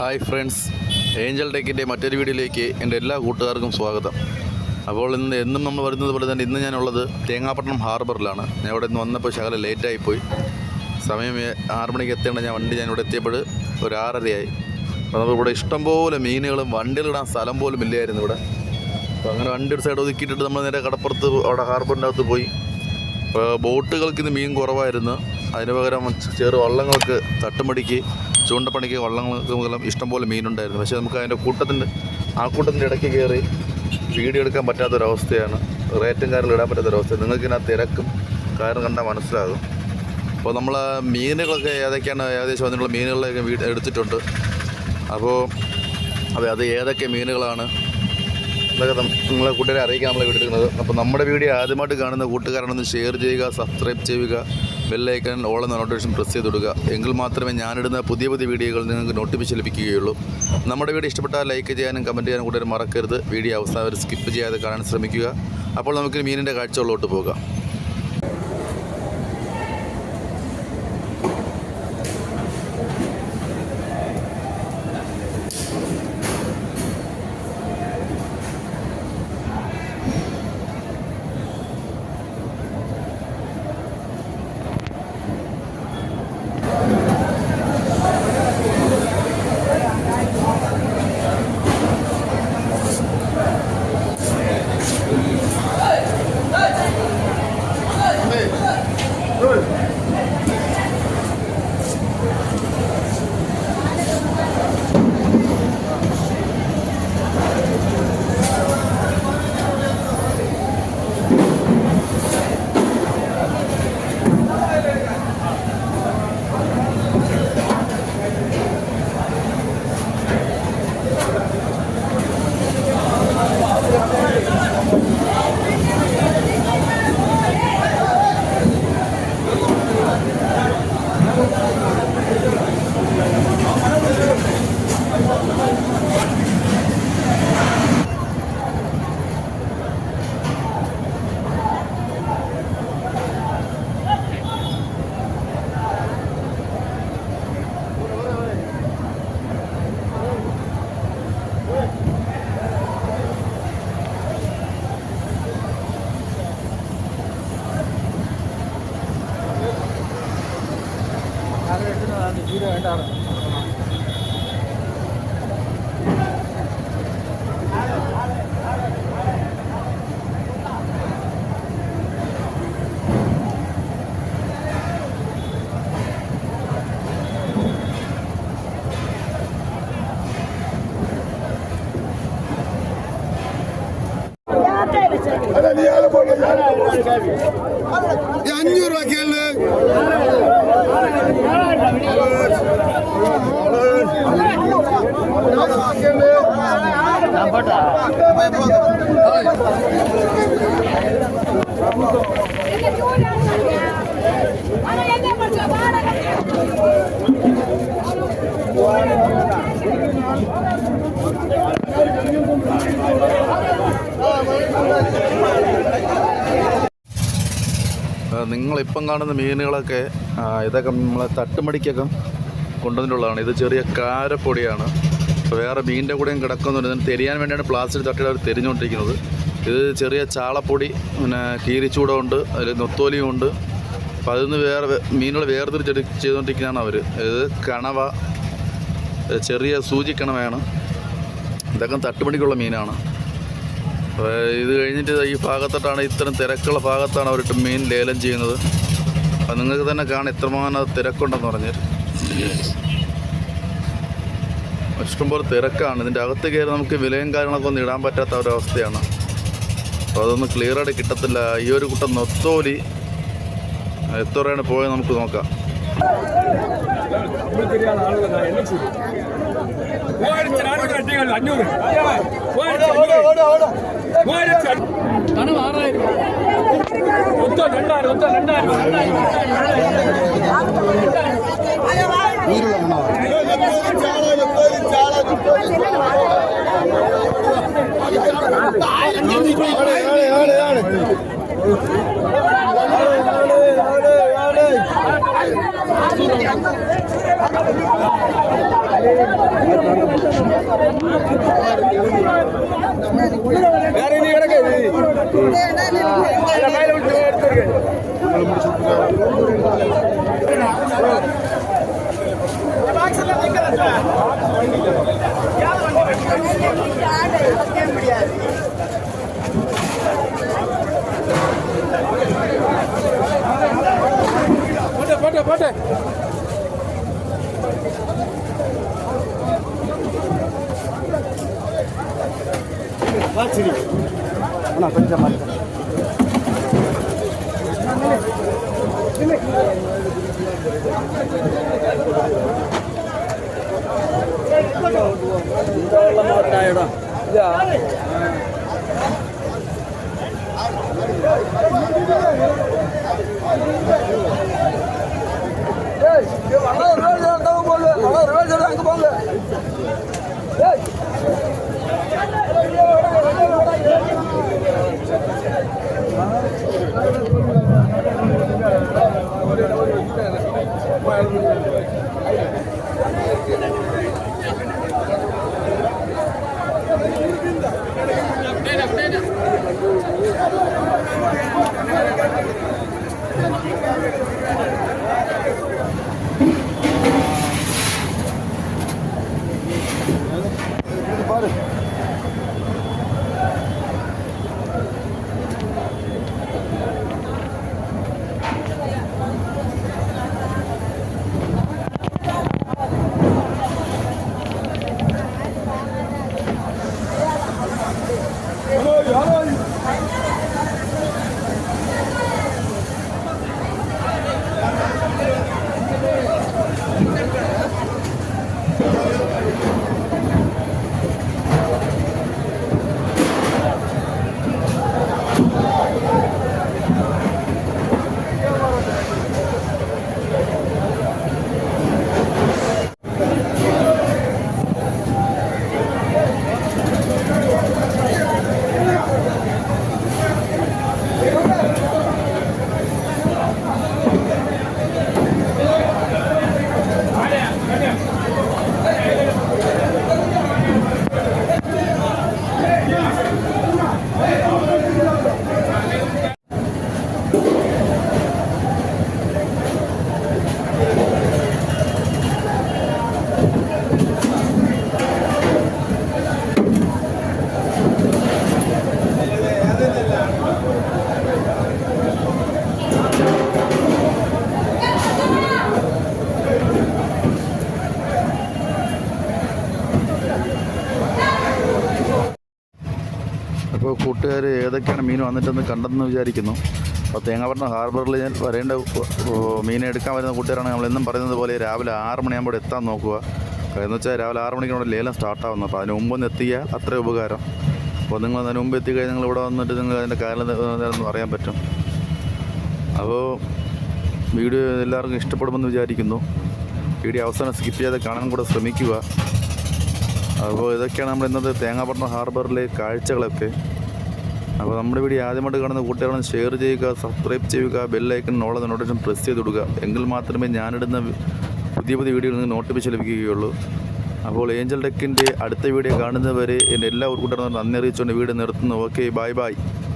Hi friends. Angel ടെക്കിന്റെ മറ്റൊരു വീഡിയോയിലേക്ക് എന്റെ എല്ലാ കൂട്ടുകാർക്കും സ്വാഗതം. അപ്പോൾ ഇന്ന് എന്നും നമ്മൾ വരുന്നത് പോലെ തന്നെ ഇന്ന് ഞാനുള്ളത് തേങ്ങാപ്പട്ടണം ഹാർബറിലാണ്. ഞാൻ ഇവിടെ നിന്ന് വന്നപ്പോൾ ശകലം ലേറ്റായിപ്പോയി. സമയം ആറു മണിക്ക് എത്തേണ്ട ഞാൻ വണ്ടി ഞാൻ ഇവിടെ എത്തിയപ്പോൾ ഒരു ആറരയായി. അപ്പോൾ നമുക്ക് ഇവിടെ ഇഷ്ടംപോലെ മീനുകളും വണ്ടികളിടാൻ സ്ഥലം പോലും ഇല്ലായിരുന്നു ഇവിടെ. അപ്പോൾ അങ്ങനെ വണ്ടി ഒരു സൈഡ് ഒതുക്കിയിട്ടിട്ട് നമ്മൾ നേരെ കടപ്പുറത്ത് അവിടെ ഹാർബറിന്റെ അകത്ത് പോയി. ബോട്ടുകൾക്ക് ഇന്ന് മീൻ കുറവായിരുന്നു. അതിന് പകരം ചെറു വള്ളങ്ങൾക്ക് തട്ടുമടിക്ക് ചൂണ്ടപ്പണിക്ക് വള്ളങ്ങൾക്ക് മുതലും ഇഷ്ടംപോലെ മീനുണ്ടായിരുന്നു. പക്ഷേ നമുക്ക് അതിന്റെ കൂട്ടത്തിന്റെ ആ കൂട്ടത്തിന്റെ ഇടയ്ക്ക് കയറി വീഡിയോ എടുക്കാൻ പറ്റാത്തൊരവസ്ഥയാണ്. റേറ്റും കാര്യങ്ങൾ ഇടാൻ പറ്റാത്തൊരവസ്ഥ നിങ്ങൾക്ക് ഇതിനകത്ത് തിരക്കും കാരണം കണ്ടാൽ മനസ്സിലാകും. അപ്പോൾ നമ്മൾ മീനുകളൊക്കെ ഏതൊക്കെയാണ് ഏകദേശം അതിനുള്ള മീനുകളൊക്കെ എടുത്തിട്ടുണ്ട്. അപ്പോൾ അതെ അത് ഏതൊക്കെ മീനുകളാണ് ഇതൊക്കെ നിങ്ങളെ കൂട്ടുകാരെ അറിയിക്കാൻ നമ്മളെ വീഡിയോ എടുക്കുന്നത് അപ്പോൾ നമ്മുടെ വീഡിയോ ആദ്യമായിട്ട് കാണുന്ന കൂട്ടുകാരാണെന്ന് ഷെയർ ചെയ്യുക സബ്സ്ക്രൈബ് ചെയ്യുക ബെല്ലൈക്കൺ ഓൾ എന്ന നോട്ടിഫിക്കേഷൻ പ്രസ് ചെയ്ത് കൊടുക്കുക. എങ്കിൽ മാത്രമേ ഞാനിടുന്ന പുതിയ പുതിയ വീഡിയോകൾ നിങ്ങൾക്ക് നോട്ടിഫിക്കേഷൻ ലഭിക്കുകയുള്ളൂ. നമ്മുടെ വീഡിയോ ഇഷ്ടപ്പെട്ടാൽ ലൈക്ക് ചെയ്യാനും കമന്റ് ചെയ്യാനും കൂട്ടുകാർ മറക്കരുത്. വീഡിയോ അവസാനം സ്കിപ്പ് ചെയ്യാതെ കാണാൻ ശ്രമിക്കുക. അപ്പോൾ നമുക്ക് മീനിന്റെ കാഴ്ചകളിലോട്ട് പോകാം. ഈ അഞ്ഞൂറ് രൂപയ്ക്കല്ലേ ആ, നിങ്ങളിപ്പം കാണുന്ന മീനുകളൊക്കെ ഇതൊക്കെ നമ്മളെ തട്ടുമടിക്കൊക്കെ കൊണ്ടുവന്നിട്ടുള്ളതാണ്. ഇത് ചെറിയ കാരപ്പൊടിയാണ്. വേറെ മീനിന്റെ കൂടെയും കിടക്കുന്നുണ്ട്. ഇതിന് തെരിയാൻ വേണ്ടിയാണ് പ്ലാസ്റ്റിക് തട്ടിൽ അവർ തെരിഞ്ഞുകൊണ്ടിരിക്കുന്നത്. ഇത് ചെറിയ ചാളപ്പൊടി പിന്നെ കീരിച്ചൂടമുണ്ട് അതിൽ നൊത്തോലിയും ഉണ്ട്. അപ്പോൾ അതിൽ നിന്ന് വേറെ മീനുകൾ വേർതിരിച്ചെടു ചെയ്തുകൊണ്ടിരിക്കുന്നതാണ് അവർ ഇത് കണവ ചെറിയ സൂചിക്കണവയാണ്. ഇതൊക്കെ തട്ടുമടിക്കുള്ള മീനാണ്. ഇത് കഴിഞ്ഞിട്ട് ഈ ഭാഗത്തോട്ടാണ് ഇത്തരം തിരക്കുള്ള ഭാഗത്താണ് അവർ മെയിൻ ലേലം ചെയ്യുന്നത്. അപ്പം നിങ്ങൾക്ക് തന്നെ കാണാം എത്രമാനം തിരക്കുണ്ടെന്ന് പറഞ്ഞ്. ഇഷ്ടംപോലെ തിരക്കാണ്. ഇതിന്റെ അകത്ത് കയറി നമുക്ക് വിലയും കാര്യങ്ങളൊക്കെ ഒന്നും ഇടാൻ പറ്റാത്ത ഒരവസ്ഥയാണ്. അപ്പോൾ അതൊന്നും ക്ലിയറായിട്ട് കിട്ടത്തില്ല. ഈ ഒരു കുട്ടം നൊത്തോലി. എത്ര പോയത് നമുക്ക് നോക്കാം. ஆயிரம் வேற இனி கிடக்காது ಸರಿ ಅಣ್ಣ ಕೊಂಚ ಮಾಡ್ತಾರೆ Yeah. അപ്പോൾ കൂട്ടുകാർ ഏതൊക്കെയാണ് മീൻ വന്നിട്ടെന്ന് കണ്ടെന്ന് വിചാരിക്കുന്നു. അപ്പോൾ തേങ്ങാപട്ടണം ഹാർബറിൽ ഞാൻ വരേണ്ട മീനെ എടുക്കാൻ വരുന്ന കൂട്ടുകാരാണ്. നമ്മൾ എന്നും പറയുന്നത് പോലെ രാവിലെ ആറ് മണിയാകുമ്പോൾ എത്താൻ നോക്കുക. എന്ന് വെച്ചാൽ രാവിലെ ആറ് മണിക്കാണ് ലേലം സ്റ്റാർട്ടാവുന്നത് അപ്പോൾ അതിന് മുമ്പൊന്ന് എത്തിയ അത്ര ഉപകാരം. അപ്പോൾ നിങ്ങൾ അതിന് മുമ്പ് എത്തിക്കഴിഞ്ഞാൽ നിങ്ങൾ ഇവിടെ വന്നിട്ട് നിങ്ങൾ അതിന്റെ എന്താണെന്ന് അറിയാൻ പറ്റും. അപ്പോൾ വീഡിയോ എല്ലാവർക്കും ഇഷ്ടപ്പെടുമെന്ന് വിചാരിക്കുന്നു. വീഡിയോ അവസാനം സ്കിപ്പ് ചെയ്യാതെ കാണാൻ കൂടെ ശ്രമിക്കുക. അപ്പോൾ ഇതൊക്കെയാണ് നമ്മൾ ഇന്നത്തെ തേങ്ങാപട്ടണം ഹാർബറിലെ കാഴ്ചകളൊക്കെ. അപ്പോൾ നമ്മുടെ വീഡിയോ ആദ്യമായിട്ട് കാണുന്ന കൂട്ടുകാരും ഷെയർ ചെയ്യുക സബ്സ്ക്രൈബ് ചെയ്യുക ബെല്ലൈക്കൺ നോളെ നോട്ടിഫിക്കേഷൻ പ്രസ് ചെയ്ത് കൊടുക്കുക. എങ്കിൽ മാത്രമേ ഞാനിടുന്ന പുതിയ പുതിയ വീഡിയോ നിങ്ങൾക്ക് നോട്ടിഫിക്കേഷൻ ലഭിക്കുകയുള്ളൂ. അപ്പോൾ ഏഞ്ചൽ ടെക്കിന്റെ അടുത്ത വീഡിയോ കാണുന്നവരെ എന്റെ എല്ലാ കൂട്ടുകാരും നന്ദി അറിയിച്ചുകൊണ്ട് വീഡിയോ നിർത്തുന്നു. Okay bye bye